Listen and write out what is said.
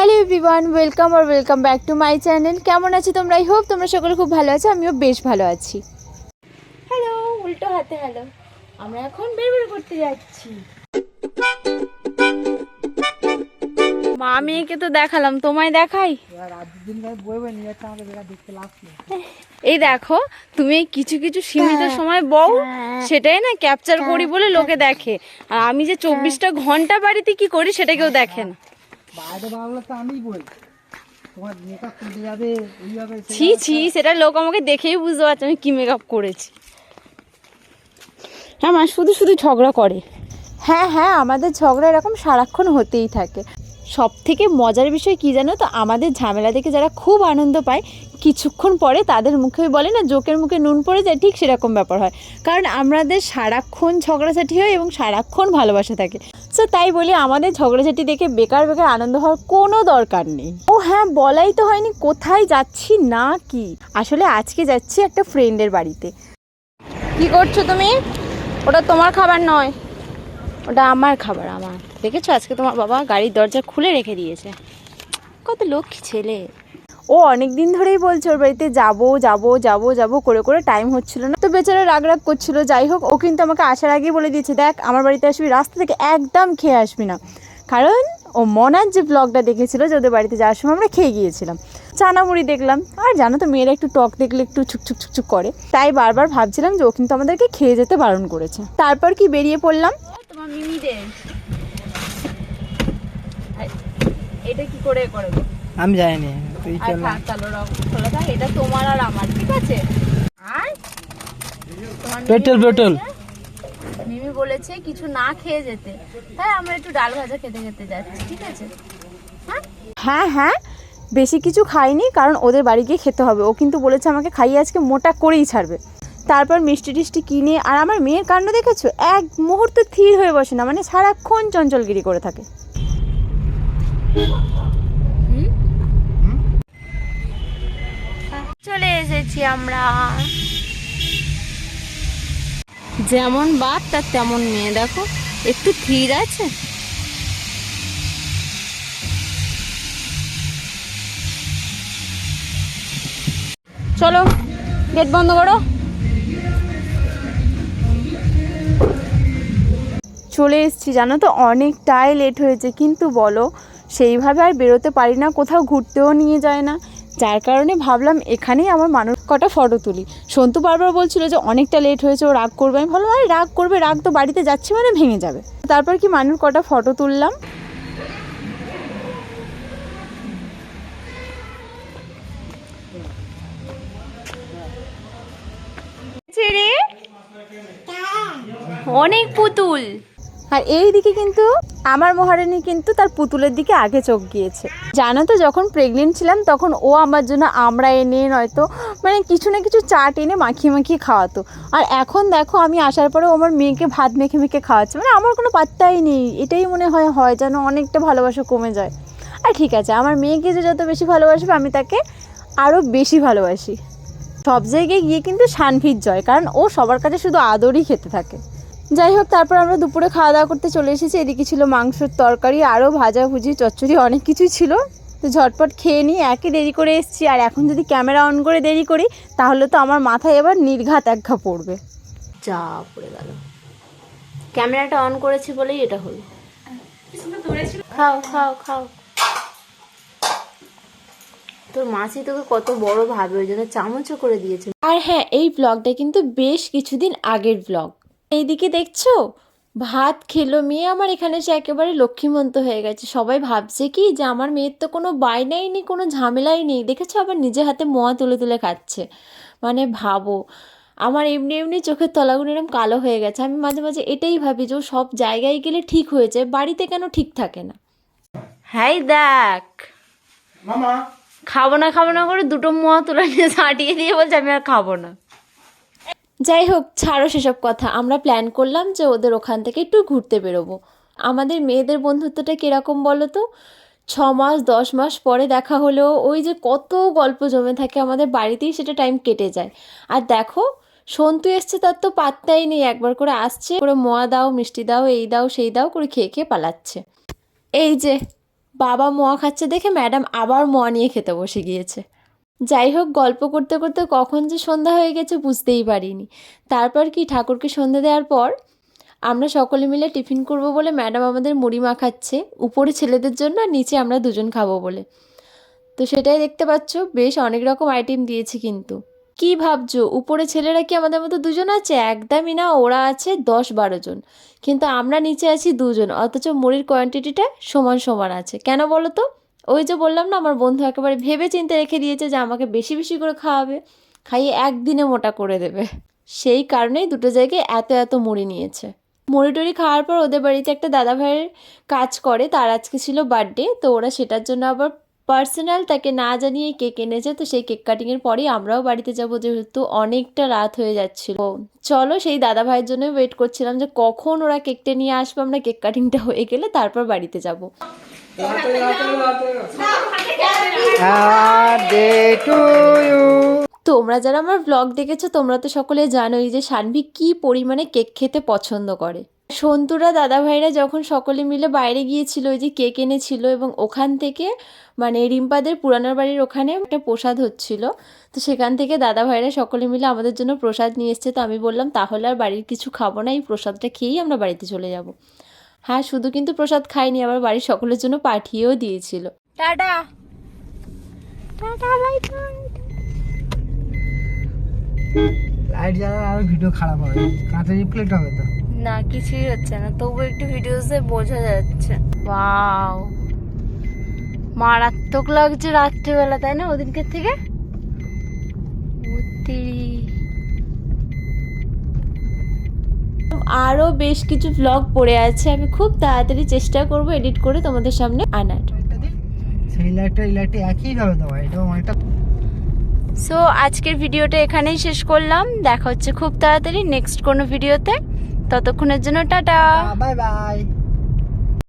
Hello everyone welcome R welcome back to my channel. কেমন আছো তোমরা? আই হোপ তোমরা সকলে খুব ভালো আছো আমিও বেশ ভালো আছি। হ্যালো উল্টো হাতে হ্যালো। আমরা এখন বের বের করতে যাচ্ছি। মা মেয়েকে তো দেখালাম তোমায় দেখাই। এই দেখো তুমি কিছু কিছু সীমিত সময় বউ সেটাই না ক্যাপচার করি বলে লোকে দেখে। আর আমি যে চব্বিশটা ঘণ্টা বাড়িতে কি করি সেটা কেউ দেখে না। বাইরে বাংলা তো আমিই বই। তোমার মেকআপ করতে যাবে এইভাবে ছি ছি সেটা লোক আমাকে দেখেই বুঝতে পারছে আমি কি মেকআপ করেছি। হ্যাঁ মা শুধু শুধু ঝগড়া করে। হ্যাঁ হ্যাঁ আমাদের ঝগড়া এরকম সারাক্ষণ হতেই থাকে। সব থেকে মজার বিষয় কি জানো তো? আমাদের ঝামেলা দেখে যারা খুব আনন্দ পায়, কিছুক্ষণ পরে তাদের মুখে বলে না, জোকের মুখে নুন পড়ে যায়, ঠিক সেরকম ব্যাপার হয়। কারণ আমাদের সারাক্ষণ ঝগড়াঝাটি হয় এবং সারাক্ষণ ভালোবাসা থাকে। সো তাই বলি আমাদের ঝগড়াঝাটি দেখে বেকার বেকার আনন্দ হওয়ার কোনো দরকার নেই। ও হ্যাঁ বলাই তো হয়নি কোথায় যাচ্ছি না কি? আসলে আজকে যাচ্ছি একটা ফ্রেন্ডের বাড়িতে। কি করছ তুমি? ওটা তোমার খাবার নয়। ওটা আমার খাবার, আমার। দেখেছ? আজকে তোমার বাবা গাড়ির দরজা খুলে রেখে দিয়েছে। কত লক্ষ্মী ছেলে। ও অনেক দিন ধরেই বলছে ওর বাড়িতে, যাব যাব যাব যাব, করে করে টাইম হচ্ছিল না। তো বেচারা রাগ রাগ করছিল। যাই হোক, ও কিন্তু আমাকে আসার আগেই বলে দিয়েছে, দেখ, আমার বাড়িতে আসবি, রাস্তা থেকে একদম খেয়ে আসবি না। কারণ ও মনার যে ব্লগটা দেখেছিল যে ওদের বাড়িতে যাওয়ার সময় আমরা খেয়ে গিয়েছিলাম। চানা মুড়ি দেখলাম। আর জানো তো, মেয়েরা একটু টক দেখলে একটু ছুকছুক ছুকছুক করে। তাই বারবার ভাবছিলাম যে ও কিন্তু আমাদেরকে খেয়ে যেতে বারণ করেছে। তারপর কি বেরিয়ে পড়লাম? এটা কি করে করে আমি যাইনি তুই চল থাক খোলা থাক এটা তোমার আর আমার ঠিক আছে? আর পেট্রোল পেট্রোল বলেছে- মিমি বলেছে কিছু না খেয়ে যেতে। তাই আমরা একটু ডাল ভাজা খেতে খেতে যাচ্ছি ঠিক আছে? হ্যাঁ হ্যাঁ বেশি কিছু খাইনি কারণ ওদের বাড়ি গিয়ে খেতে হবে। ও কিন্তু বলেছে আমাকে খাইয়ে আজকে মোটা করেই ছাড়বে। তারপর মিষ্টি টিষ্টি কিনে আর আমার মেয়ের কাণ্ড দেখেছ? এক মুহূর্ত স্থির হয়ে বসে না মানে সারাক্ষণ চঞ্চলগিরি করে থাকে। চলে এসেছি আমরা। যেমন বাপ তার তেমন মেয়ে দেখো। একটু ধীর আছে? চলো গেট বন্ধ করো। চলে এসেছি, জানো তো? অনেকটাই লেট হয়েছে, কিন্তু বলো, সেইভাবে আর বেরোতে পারি না, কোথাও ঘুরতেও নিয়ে যায় না। যার কারণে ভাবলাম এখানেই আমার মানুষ কটা ফটো তুলি। সন্তু বারবার বলছিল যে অনেকটা লেট হয়েছে, ও রাগ করবে। আমি ভাবলাম, আরে, রাগ করবে, রাগ তো বাড়িতে যাচ্ছি মানে ভেঙে যাবে। তারপর কি মানুষ কটা ফটো তুললাম? অনেক পুতুল। আর এই দিকে কিন্তু আমার মহারানী কিন্তু তার পুতুলের দিকে আগে চোখ গিয়েছে। জানো তো, যখন প্রেগনেন্ট ছিলাম, তখন ও আমার জন্য আমরা এনে নয়তো মানে কিছু না কিছু চাট এনে মাখিয়ে মাখিয়ে খাওয়াতো। আর এখন দেখো, আমি আসার পরে আমার মেয়েকে ভাত মেখে মেখে খাওয়াচ্ছে। মানে আমার কোনো পাত্তাই নেই। এটাই মনে হয় হয় যেন অনেকটা ভালোবাসা কমে যায়। আর ঠিক আছে, আমার মেয়েকে যে যত বেশি ভালোবাসবে, আমি তাকে আরও বেশি ভালোবাসি। সব জায়গায় গিয়ে কিন্তু শানভির জয়, কারণ ও সবার কাছে শুধু আদরই খেতে থাকে। যাই হোক তারপর আমরা দুপুরে খাওয়া দাওয়া করতে চলে এসেছি। এদিকে ছিল মাংসের তরকারি আরও ভাজা ভুজি চচ্চড়ি অনেক কিছুই ছিল। তো ঝটপট খেয়ে নিই একই দেরি করে এসেছি। আর এখন যদি ক্যামেরা অন করে দেরি করি তাহলে তো আমার মাথায় এবার নির্ঘাত একঘা পড়বে। যা পড়ে গেল। ক্যামেরাটা অন করেছি বলেই এটা হলো। খাও খাও খাও। তোর মাসি তোকে কত বড় ভাবে ওই জন্য চামচও করে দিয়েছে। আর হ্যাঁ এই ব্লগটা কিন্তু বেশ কিছুদিন আগের ব্লগ এইদিকে দেখছ? ভাত খেলো মেয়ে আমার এখানে সে একেবারে লক্ষ্মীমন্ত হয়ে গেছে। সবাই ভাবছে কি যে আমার মেয়ের তো কোনো বায়নাই নেই কোনো ঝামেলাই নেই। দেখেছ? আবার নিজে হাতে মোয়া তুলে তুলে খাচ্ছে। মানে ভাবো আমার এমনি এমনি চোখের তলাগুলো এরকম কালো হয়ে গেছে। আমি মাঝে মাঝে এটাই ভাবি যে ও সব জায়গায় গেলে ঠিক হয়ে যায় বাড়িতে কেন ঠিক থাকে না? হ্যাঁ দেখ। মামা। খাব না খাব না করে দুটো মোয়া তুলে নিয়ে ছাটিয়ে দিয়ে বলছে আমি আর খাব না। যাই হোক, ছাড়ো সেসব কথা। আমরা প্ল্যান করলাম যে ওদের ওখান থেকে একটু ঘুরতে বেরোবো। আমাদের মেয়েদের বন্ধুত্বটা কীরকম বলো তো? ছ মাস, দশ মাস পরে দেখা হলেও ওই যে কত গল্প জমে থাকে, আমাদের বাড়িতেই সেটা টাইম কেটে যায়। আর দেখো, সন্তু এসছে তার তো পাত্তাই নেই। একবার করে আসছে, করে মোয়া দাও, মিষ্টি দাও, এই দাও, সেই দাও, করে খেয়ে খেয়ে পালাচ্ছে। এই যে, বাবা মোয়া খাচ্ছে দেখে ম্যাডাম আবার মোয়া নিয়ে খেতে বসে গিয়েছে। যাই হোক গল্প করতে করতে কখন যে সন্ধ্যা হয়ে গেছে বুঝতেই পারিনি। তারপর কি ঠাকুরকে সন্ধ্যা দেওয়ার পর আমরা সকলে মিলে টিফিন করব বলে ম্যাডাম আমাদের মুড়ি মাখাচ্ছে, উপরে ছেলেদের জন্য আর নিচে আমরা দুজন খাব বলে। তো সেটাই দেখতে পাচ্ছ, বেশ অনেক রকম আইটেম দিয়েছে কিন্তু। কি ভাবছ, উপরে ছেলেরা কি আমাদের মতো দুজন আছে? একদমই না, ওরা আছে দশ বারো জন। কিন্তু আমরা নিচে আছি দুজন, অথচ মুড়ির কোয়ান্টিটিটা সমান সমান আছে। কেন বলো তো? ওই যে বললাম না, আমার বন্ধু একেবারে ভেবে চিন্তে রেখে দিয়েছে যে আমাকে বেশি বেশি করে খাওয়াবে, খাইয়ে একদিনে মোটা করে দেবে। সেই কারণেই দুটো জায়গায় এত এত মুড়ি নিয়েছে। মুড়ি টুড়ি খাওয়ার পর ওদের বাড়িতে একটা দাদা ভাইয়ের কাজ করে, তার আজকে ছিল বার্থডে, তো ওরা সেটার জন্য আবার পার্সোনাল তাকে না জানিয়ে কেক এনেছে, তো সেই কেক কাটিংয়ের পরেই আমরাও বাড়িতে যাব, যেহেতু অনেকটা রাত হয়ে যাচ্ছিল। চলো সেই দাদা ভাইয়ের জন্য ওয়েট করছিলাম যে কখন ওরা কেকটা নিয়ে আসবে, আমরা কেক কাটিংটা হয়ে গেলে তারপর বাড়িতে যাব। তোমরা যারা আমার ব্লগ দেখেছ, তোমরা তো সকলে জানোই যে সানভি কি পরিমাণে কেক খেতে পছন্দ করে। সন্তুরা দাদা ভাইরা যখন সকলে মিলে বাইরে গিয়েছিল, ওই যে কেক এনেছিল এবং ওখান থেকে মানে রিম্পাদের পুরানোর বাড়ির ওখানে একটা প্রসাদ হচ্ছিল, তো সেখান থেকে দাদা ভাইরা সকলে মিলে আমাদের জন্য প্রসাদ নিয়ে এসছে। তো আমি বললাম, তাহলে আর বাড়ির কিছু খাব না, এই প্রসাদটা খেয়েই আমরা বাড়িতে চলে যাব। হ্যাঁ শুধু কিন্তু প্রসাদ খাইনি আবার বাড়ির সকলের জন্য পাঠিয়েও দিয়েছিল। টাটা। টাটা বাই লাইট জ্বালালে আরও ভিডিও খারাপ হবে। কাঁচা রিফ্লেক্ট হবে তো। না কিছুই হচ্ছে না। তবু একটু ভিডিওসে বোঝা যাচ্ছে। ওয়াও মারাত্মক লাগছে রাত্রিবেলা তাই না ওদিনকে থেকে? উত্তিরি। আরও বেশ কিছু ব্লগ পড়ে আছে। আমি খুব তাড়াতাড়ি চেষ্টা করব এডিট করে তোমাদের সামনে আনার। লাইটটা দিই সেই লাইটটা এই লাইটটা একই হবে তো এটা অনেকটা সো আজকের ভিডিওটা এখানেই শেষ করলাম। দেখা হচ্ছে খুব তাড়াতাড়ি নেক্সট কোনো ভিডিওতে ততক্ষণের জন্য টাটা। Bye bye